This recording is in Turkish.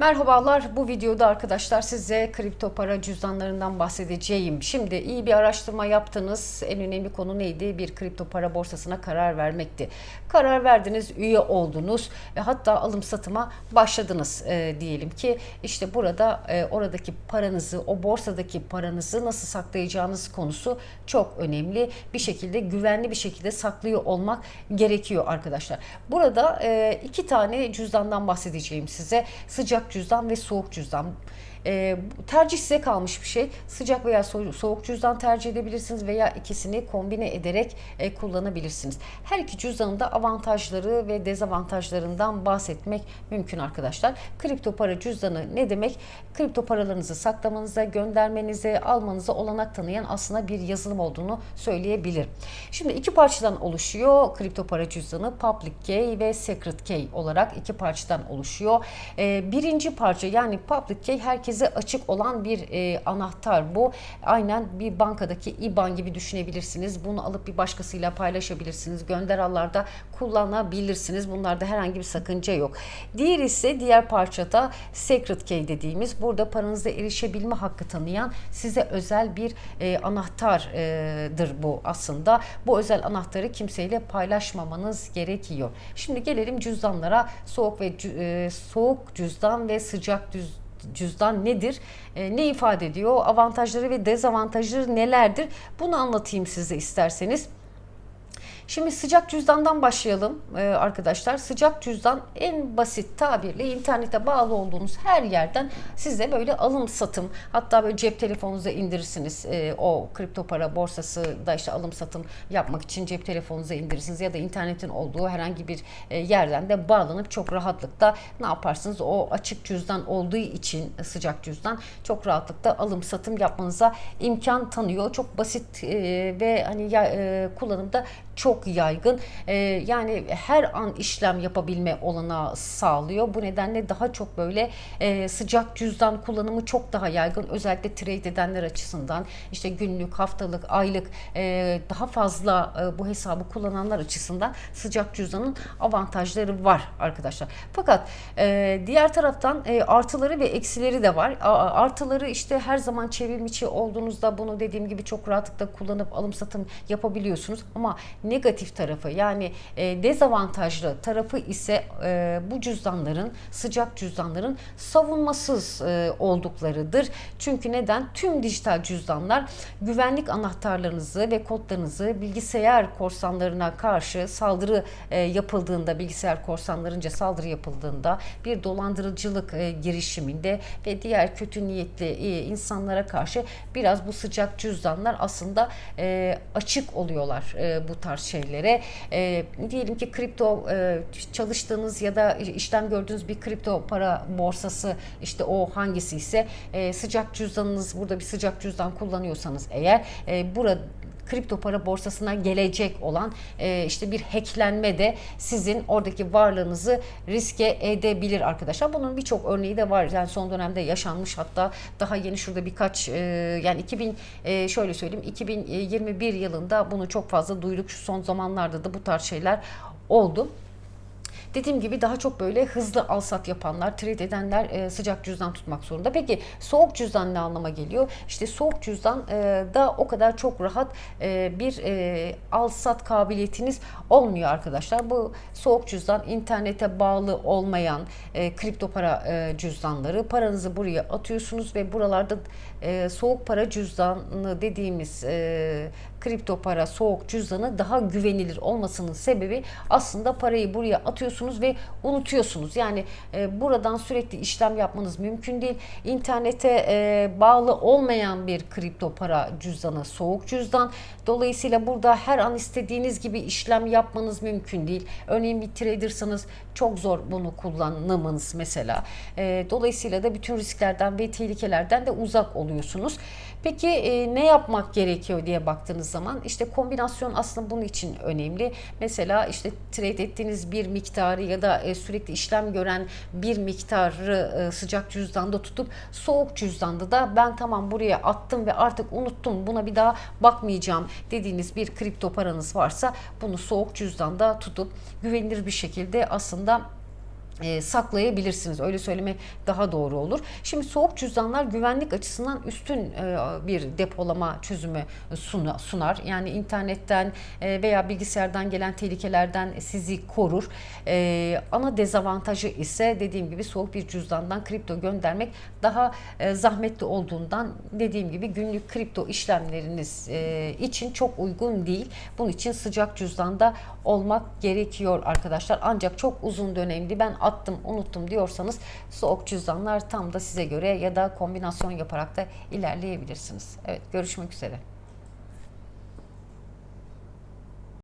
Merhabalar. Bu videoda arkadaşlar size kripto para cüzdanlarından bahsedeceğim. Şimdi iyi bir araştırma yaptınız. En önemli konu neydi? Bir kripto para borsasına karar vermekti. Karar verdiniz, üye oldunuz ve hatta alım satıma başladınız e, diyelim ki. işte burada e, oradaki paranızı, o borsadaki paranızı nasıl saklayacağınız konusu çok önemli. Bir şekilde güvenli bir şekilde saklıyor olmak gerekiyor arkadaşlar. Burada e, iki tane cüzdandan bahsedeceğim size. Sıcak cüzdan ve soğuk cüzdan. E, tercih size kalmış bir şey. Sıcak veya so- soğuk cüzdan tercih edebilirsiniz veya ikisini kombine ederek e, kullanabilirsiniz. Her iki cüzdanın da avantajları ve dezavantajlarından bahsetmek mümkün arkadaşlar. Kripto para cüzdanı ne demek? Kripto paralarınızı saklamanıza, göndermenize, almanıza olanak tanıyan aslında bir yazılım olduğunu söyleyebilirim. Şimdi iki parçadan oluşuyor kripto para cüzdanı. Public Key ve Secret Key olarak iki parçadan oluşuyor. E, birinci parça yani Public Key herkese açık olan bir e, anahtar bu. Aynen bir bankadaki IBAN gibi düşünebilirsiniz. Bunu alıp bir başkasıyla paylaşabilirsiniz. Gönder allarda kullanabilirsiniz. Bunlarda herhangi bir sakınca yok. Diğer ise diğer parçada Secret Key dediğimiz burada paranıza erişebilme hakkı tanıyan size özel bir e, anahtardır bu aslında. Bu özel anahtarı kimseyle paylaşmamanız gerekiyor. Şimdi gelelim cüzdanlara. Soğuk ve e, soğuk cüzdan ve sıcak cüzdan cüzdan nedir? E, ne ifade ediyor? Avantajları ve dezavantajları nelerdir? Bunu anlatayım size isterseniz. Şimdi sıcak cüzdandan başlayalım e, arkadaşlar. Sıcak cüzdan en basit tabirle internete bağlı olduğunuz her yerden size böyle alım satım hatta böyle cep telefonunuza indirirsiniz. E, o kripto para borsası da işte alım satım yapmak için cep telefonunuza indirirsiniz ya da internetin olduğu herhangi bir e, yerden de bağlanıp çok rahatlıkla ne yaparsınız? O açık cüzdan olduğu için sıcak cüzdan çok rahatlıkla alım satım yapmanıza imkan tanıyor. Çok basit ve hani ya, e, kullanımda çok yaygın. Ee, yani her an işlem yapabilme olanağı sağlıyor. Bu nedenle daha çok böyle e, sıcak cüzdan kullanımı çok daha yaygın. Özellikle trade edenler açısından işte günlük, haftalık, aylık e, daha fazla e, bu hesabı kullananlar açısından sıcak cüzdanın avantajları var arkadaşlar. Fakat e, diğer taraftan e, artıları ve eksileri de var. Artıları işte her zaman çevrim içi olduğunuzda bunu dediğim gibi çok rahatlıkla kullanıp alım satım yapabiliyorsunuz. Ama negatif tarafı yani e, dezavantajlı tarafı ise e, bu cüzdanların sıcak cüzdanların savunmasız e, olduklarıdır. Çünkü neden? Tüm dijital cüzdanlar güvenlik anahtarlarınızı ve kodlarınızı bilgisayar korsanlarına karşı saldırı e, yapıldığında bilgisayar korsanlarınca saldırı yapıldığında bir dolandırıcılık e, girişiminde ve diğer kötü niyetli e, insanlara karşı biraz bu sıcak cüzdanlar aslında e, açık oluyorlar e, bu tarz şeylere. E, diyelim ki kripto e, çalıştığınız ya da işlem gördüğünüz bir kripto para borsası işte o hangisi ise e, sıcak cüzdanınız burada bir sıcak cüzdan kullanıyorsanız eğer e, burada kripto para borsasına gelecek olan e, işte bir hacklenme de sizin oradaki varlığınızı riske edebilir arkadaşlar. Bunun birçok örneği de var. Yani son dönemde yaşanmış hatta daha yeni şurada birkaç e, yani 2000 e, şöyle söyleyeyim 2021 yılında bunu çok fazla duyduk. Şu son zamanlarda da bu tarz şeyler oldu. Dediğim gibi daha çok böyle hızlı al sat yapanlar, trade edenler e, sıcak cüzdan tutmak zorunda. Peki soğuk cüzdan ne anlama geliyor? İşte soğuk cüzdan e, da o kadar çok rahat e, bir e, al sat kabiliyetiniz olmuyor arkadaşlar. Bu soğuk cüzdan internete bağlı olmayan e, kripto para e, cüzdanları. Paranızı buraya atıyorsunuz ve buralarda e, soğuk para cüzdanı dediğimiz e, kripto para soğuk cüzdanı daha güvenilir olmasının sebebi aslında parayı buraya atıyorsunuz ve unutuyorsunuz. Yani e, buradan sürekli işlem yapmanız mümkün değil. İnternete e, bağlı olmayan bir kripto para cüzdanı soğuk cüzdan. Dolayısıyla burada her an istediğiniz gibi işlem yapmanız mümkün değil. Örneğin bir tradersanız çok zor bunu kullanmanız mesela. E, dolayısıyla da bütün risklerden ve tehlikelerden de uzak oluyorsunuz. Peki e, ne yapmak gerekiyor diye baktığınız zaman işte kombinasyon aslında bunun için önemli. Mesela işte trade ettiğiniz bir miktarı ya da e, sürekli işlem gören bir miktarı e, sıcak cüzdanda tutup soğuk cüzdanda da ben tamam buraya attım ve artık unuttum buna bir daha bakmayacağım dediğiniz bir kripto paranız varsa bunu soğuk cüzdanda tutup güvenilir bir şekilde aslında e, saklayabilirsiniz. Öyle söylemek daha doğru olur. Şimdi soğuk cüzdanlar güvenlik açısından üstün e, bir depolama çözümü suna- sunar. Yani internetten e, veya bilgisayardan gelen tehlikelerden sizi korur. E, ana dezavantajı ise dediğim gibi soğuk bir cüzdandan kripto göndermek daha e, zahmetli olduğundan dediğim gibi günlük kripto işlemleriniz e, için çok uygun değil. Bunun için sıcak cüzdanda olmak gerekiyor arkadaşlar. Ancak çok uzun dönemli ben attım unuttum diyorsanız soğuk cüzdanlar tam da size göre ya da kombinasyon yaparak da ilerleyebilirsiniz. Evet görüşmek üzere.